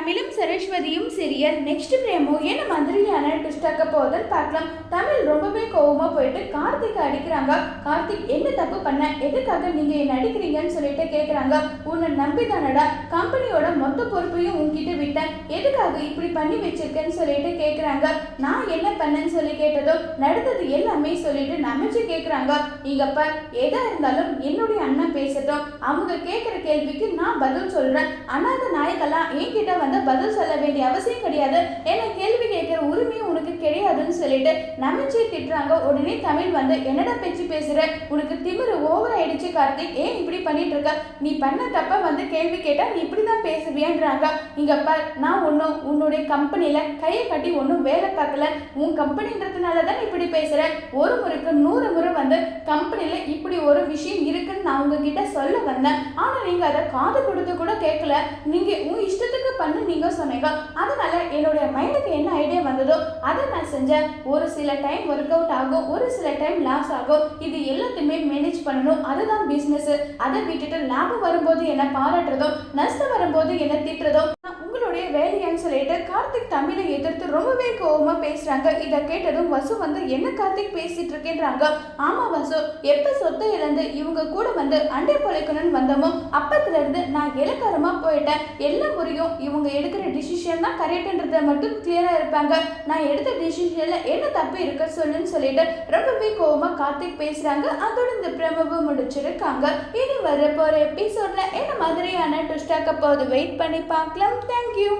தமிழும் சரஸ்வதியும் serial next பிரேமோ என்ன மாதிரியான ட்விஸ்டாக்க போகுதுன்னு பார்க்கலாம். தமிழ் ரொம்பவே கோவமா போயிட்டு கார்த்திக் அடிக்கிறாங்க. கார்த்திக் என்ன தப்பு பண்ண? எதுக்காக நீங்க என்ன அடிக்கிறீங்கன்னு சொல்லிட்டு கேட்குறாங்க உன்னை நம்பி தானடா கம்பெனியோட மொத்த பொறுப்பையும் உங்ககிட்ட விட்டேன். எதுக்காக இப்படி பண்ணி வச்சிருக்கேன்னு சொல்லிட்டு கேட்குறாங்க நான் என்ன பண்ணேன்னு சொல்லி கேட்டதோ நடந்தது எல்லாமே சொல்லிட்டு நமைச்சு கேட்குறாங்க இங்க பார் எதா இருந்தாலும் என்னுடைய அண்ணன் பேசட்டும். அவங்க கேட்குற கேள்விக்கு நான் பதில் சொல்றேன். அனாத நாயக்கெல்லாம் என்கிட்ட வந்து பதில் சொல்ல வேண்டிய அவசியம் கிடையாது. என்ன கேள்வி கேட்குற உரிமையும் சொல்லிட்டு நமைச்சு திட்டுறாங்க. உடனே தமிழ் வந்து என்னடா பேச்சு பேசுற? உனக்கு திமிரு ஓவர் ஆயிடுச்சு கார்த்திக். ஏன் இப்படி பண்ணிட்டு இருக்க? நீ பண்ண தப்ப வந்து கேள்வி கேட்டா நீ இப்படி தான் பேசுவியன்றாங்க. இங்க பார் நான் ஒன்றும் உன்னுடைய கம்பெனில கையை கட்டி ஒன்றும் வேலை பார்க்கல. உன் கம்பெனின்றதுனால தான் இப்படி பேசுற? ஒரு முறைக்கு நூறு முறை வந்து கம்பெனில இப்படி ஒரு விஷயம் இருக்குன்னு நான் உங்ககிட்ட சொல்ல வந்தேன். ஆனா நீங்க அதை காது கொடுத்து கூட கேட்கல. நீங்க உன் இஷ்டத்துக்கு பண்ணு நீங்க சொன்னீங்க. அதனால என்னுடைய மைண்டுக்கு என்ன ஐடியா வந்ததோ செஞ்சேன் ஒரு சில டைம் ஒர்க் அவுட் ஆகும் ஒரு சில டைம் லாஸ் ஆகும். இது எல்லாத்தையுமே மேனேஜ் பண்ணணும். அதுதான் பிஸ்னஸ் அதை விட்டுட்டு லாபம் வரும்போது என்ன பாராட்டுறதோ நஷ்டம் வரும்போது என்ன திட்டுறதோ அப்படின்னு சொல்லிட்டு கார்த்திக் தமிழை எதிர்த்து ரொம்பவே கோவமா பேசுறாங்க. இதை கேட்டதும் வசு வந்து என்ன கார்த்திக் பேசிட்டு இருக்கேன்றாங்க? ஆமா வசு எப்ப சொத்தை இழந்து இவங்க கூட வந்து அண்டை பொழைக்கணும்னு வந்தோமோ அப்பத்துல இருந்து நான் இலக்காரமா போயிட்டேன். எல்லா முறையும் இவங்க எடுக்கிற டிசிஷன் தான் கரெக்ட்ன்றத மட்டும் கிளியரா இருப்பாங்க. நான் எடுத்த டிசிஷன்ல என்ன தப்பு இருக்க சொல்லுன்னு சொல்லிட்டு ரொம்பவே கோவமா கார்த்திக் பேசுறாங்க. அதோட இந்த பிரமவு முடிச்சிருக்காங்க. இனி வர போற எபிசோட்ல என்ன மாதிரியான ட்விஸ்டாக்க போது வெயிட் பண்ணி பார்க்கலாம். தேங்க்யூ